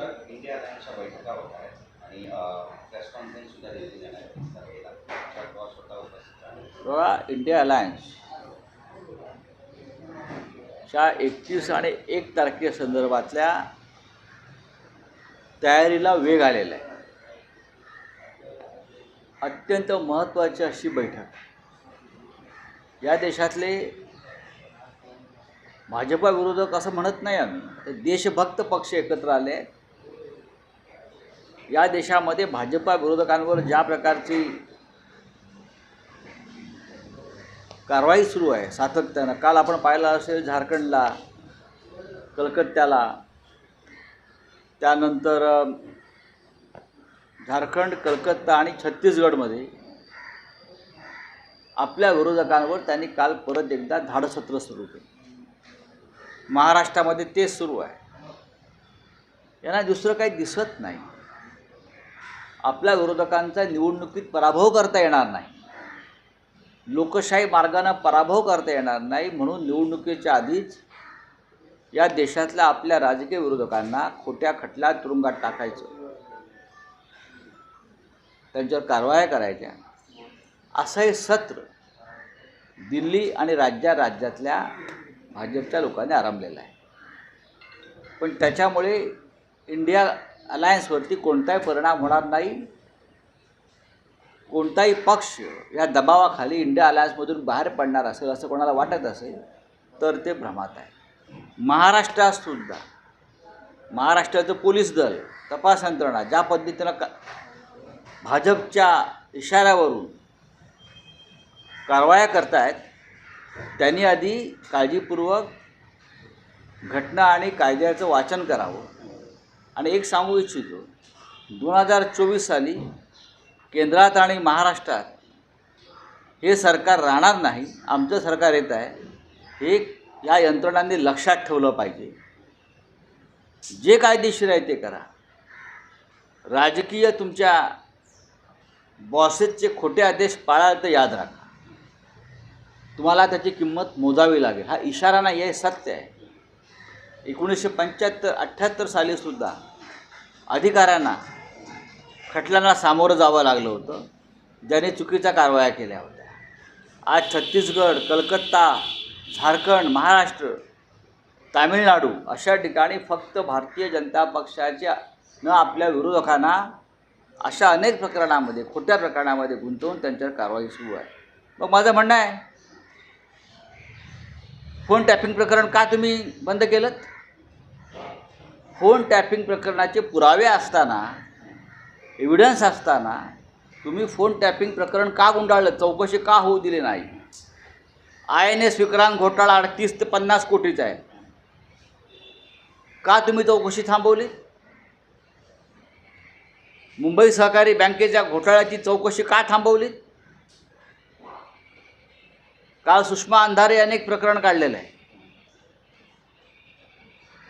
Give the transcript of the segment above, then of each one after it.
Sir India अलायन्सच्या बैठका होत आहेत आणि प्रेस कॉन्फरन्स सुद्धा दिली जाणार आहे. वीस तारखेला स्वतः उपस्थित राहणार इंडिया अलायन्स च्या एकतीस आणि एक तारखेसंदर्भातल्या तयारीला वेग आलेला आहे. अत्यंत महत्त्वाची अशी बैठक. या देशातले भाजपा विरोधक असं म्हणत नाही आम्ही. देशभक्त पक्ष एकत्र आले. आहेत. या देशामध्ये भाजपा विरोधकांवर ज्या प्रकारची कारवाई सुरू आहे सातत्यानं. काल आपण पाहिलं असेल झारखंडला कलकत्त्याला. त्यानंतर झारखंड कलकत्ता आणि छत्तीसगडमध्ये आपल्या विरोधकांवर त्यांनी काल परत एकदा धाडसत्र सुरू केलं. महाराष्ट्रामध्ये तेच सुरू आहे. यांना दुसरं काही दिसत नाही. आपल्या विरोधकांचा निवडणुकीत पराभव करता येणार नाही. लोकशाही मार्गानं पराभव करता येणार नाही म्हणून निवडणुकीच्या आधीच या देशातल्या आपल्या राजकीय विरोधकांना खोट्या खटल्या तुरुंगात टाकायचं. त्यांच्यावर कारवाया करायच्या. असं हे सत्र दिल्ली आणि राज्या राज्यातल्या भाजपच्या लोकांनी आरंभलेलं आहे. पण त्याच्यामुळे इंडिया अलायन्सवरती कोणताही परिणाम होणार नाही. कोणताही पक्ष या दबावाखाली इंडिया अलायन्समधून बाहेर पडणार असेल असं कोणाला वाटत असेल तर ते भ्रमात आहे. महाराष्ट्रात सुद्धा महाराष्ट्राचं पोलीस दल तपास यंत्रणा ज्या पद्धतीनं का भाजपच्या इशाऱ्यावरून कारवाया करतायत त्यांनी आधी काळजीपूर्वक घटना आणि कायद्याचं वाचन करावं. आणि एक सांगू इच्छितो दोन हजार चोवीस साली केंद्रात आणि महाराष्ट्रात हे सरकार राहणार नाही आमचं सरकार येत आहे हे या यंत्रणांनी लक्षात ठेवलं पाहिजे. जे कायदेशीर आहे ते करा. राजकीय तुमच्या बॉसेसचे खोटे आदेश पाळाल तर याद राखा. तुम्हाला त्याची किंमत मोजावी लागेल. हा इशारा नाही आहे सत्य आहे. एकोणीसशे पंच्याहत्तर अठ्ठ्याहत्तर सालीसुद्धा अधिकाऱ्यांना खटल्यांना सामोरं जावं लागलं होतं. ज्याने चुकीच्या कारवाया केल्या होत्या. आज छत्तीसगड कलकत्ता झारखंड महाराष्ट्र तामिळनाडू अशा ठिकाणी फक्त भारतीय जनता पक्षाच्या न आपल्या विरोधकांना अशा अनेक प्रकरणामध्ये खोट्या प्रकरणामध्ये गुंतवून त्यांच्यावर कारवाई सुरू आहे. मग माझं म्हणणं आहे फोन टॅपिंग प्रकरण का तुम्ही बंद केलं? फोन टॅपिंग प्रकरणाचे पुरावे असताना एव्हिडन्स असताना तुम्ही फोन टॅपिंग प्रकरण का गुंडाळलं? चौकशी का होऊ दिली नाही? आय एन एस विक्रांत घोटाळा अडतीस ते पन्नास कोटीचा आहे. का तुम्ही चौकशी थांबवली? मुंबई सहकारी बँकेच्या घोटाळ्याची चौकशी का थांबवली? काल सुषमा अंधारे अनेक प्रकरण काढलेलं आहे.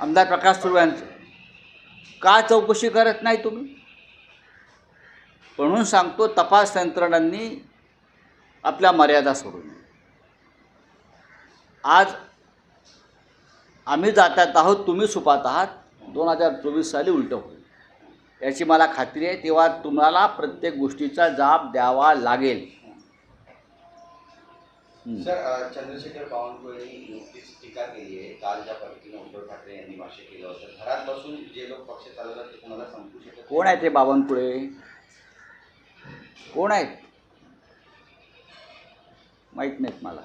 आमदार प्रकाश सुर्वे यांचं. का चौकशी करत नाही तुम्ही? म्हणून सांगतो तपास यंत्रणांनी आपल्या मर्यादा सोडून. आज आम्ही जातात आहोत तुम्ही सुपात आहात. दोन हजार चोवीस साली उलटं होईल. याची मला खात्री आहे तेव्हा तुम्हाला प्रत्येक गोष्टीचा जाब द्यावा लागेल. सर चंद्रशेखर बावनकुळेंनी नुकतीच टीका केली आहे. काल ज्या पद्धतीने उद्धव ठाकरे यांनी भाष्य केलं होतं. घरात बसून जे लोक पक्ष चालवतात ते कोणाला संपू शकत कोण आहे ते बावनकुळे? कोण आहेत? माहीत नाहीत मला.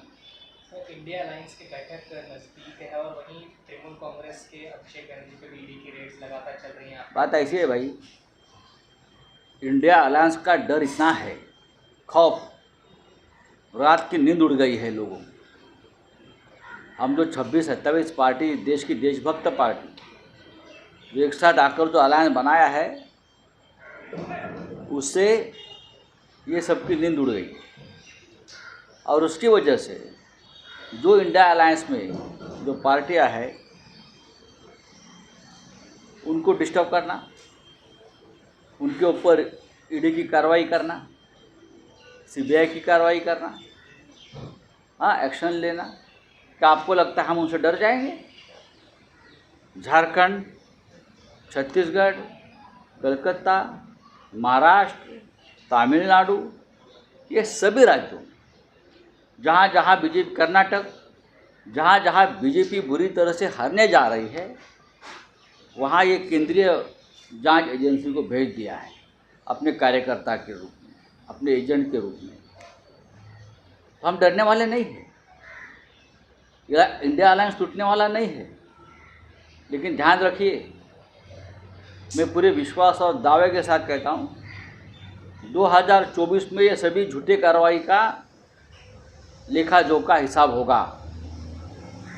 सर इंडिया अलायंस की बैठक नज़दीक है और वहीं तृणमूल कांग्रेस के अभिषेक बनर्जी पे ईडी की रेड्स लगातार चल रही हैं बात ऐसी है भाई इंडिया अलायंस का डर इतना है खौफ। रात की नींद उड़ गई है लोगों। हम जो छब्बीस, सत्ताईस पार्टी, देश की देशभक्त पार्टी, जो एक साथ आकर जो अलायंस बनाया है, उससे ये सबकी नींद उड़ गई और उसकी वजह से जो इंडिया अलायंस में जो पार्टियाँ हैं, उनको डिस्टर्ब करना, उनके ऊपर ईडी की कार्रवाई करना सीबीआई की कार्रवाई करना। हाँ एक्शन लेना। क्या आपको लगता है हम उनसे डर जाएँगे? झारखंड, छत्तीसगढ़, कलकत्ता, महाराष्ट्र, तमिलनाडु, ये सभी राज्यों में, जहाँ जहाँ बीजेपी कर्नाटक, जहाँ जहाँ बीजेपी बुरी तरह से हारने जा रही है, वहाँ ये केंद्रीय जाँच एजेंसी को भेज दिया है अपने कार्यकर्ता के रूप में। अपने एजेंट के रूप में। तो हम डरने वाले नहीं हैं। या इंडिया अलायंस टूटने वाला नहीं है। लेकिन ध्यान रखिए, मैं पूरे विश्वास और दावे के साथ कहता हूँ 2024 में ये सभी झूठे कार्रवाई का लेखा जोखा हिसाब होगा।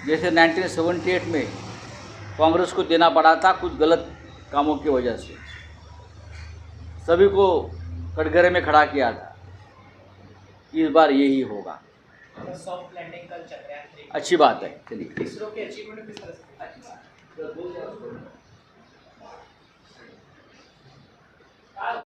जैसे 1978 में कांग्रेस को देना पड़ा था कुछ गलत कामों की वजह से। सभी को कटघरे में खड़ा किया था। इस बार यही होगा। अच्छी बात है, चलिए। इसरो के अचीवमेंट